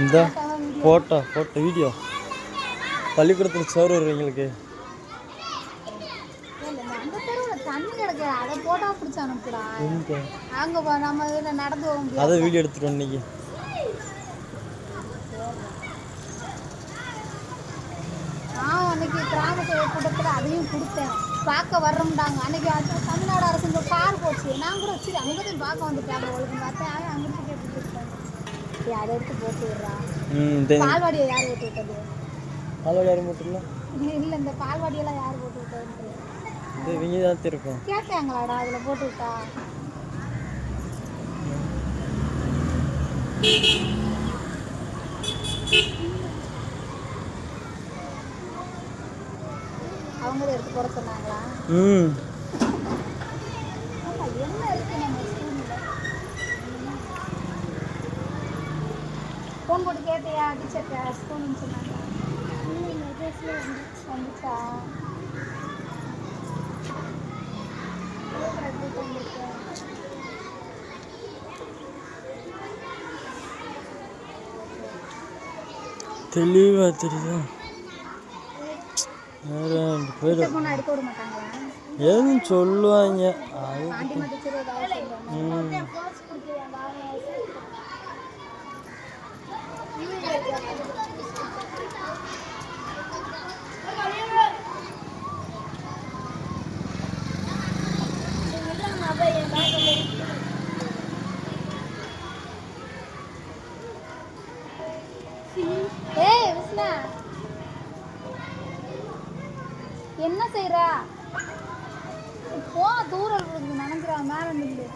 இந்த photo photo video. பள்ளிக்கூடத்தில் சோறு தண்ணி கிடக்கு. அதை வீடியோ எடுத்துட்டு வந்தீங்க நான் அன்னைக்கு கிராம கூட்டத்தில் அதையும் கொடுத்தேன். பார்க்க வர்றோம்டாங்க. அன்னைக்கு தமிழ்நாடு அரசு கார் போச்சு. நான் கூட சரி அங்கே தான் பார்க்க வந்துட்டாங்க உங்களுக்கு பார்த்தேன் அங்கே போய் கேட்டுட்டு இருக்காங்க சரி அதை எடுத்து போட்டு விடுறா. ம் இந்த பால்வாடியை யார் போட்டு விட்டது? பாலோட யாரும் மட்டும் இல்லை? இந்த பால்வாடியெல்லாம் யார் போட்டு விட்டதுன்னு இது இவங்க தான் இருக்கும். கேட்டாங்களாடா அதில் போட்டு விட்டா? அவங்க தான் எடுத்து போட சொன்னாங்களா? ம். ஃபோன் போட்டு கேட்டியா? டீச்சர்கிட்ட ஸ்கூல்னு சொன்னாங்க. வந்துச்சா. தெளிவாக தெரியுதா? வேற எதுவும் சொல்லுவாங்க. அது ம். என்ன செய்யற போ தூரம் இருக்குது மேல நின்று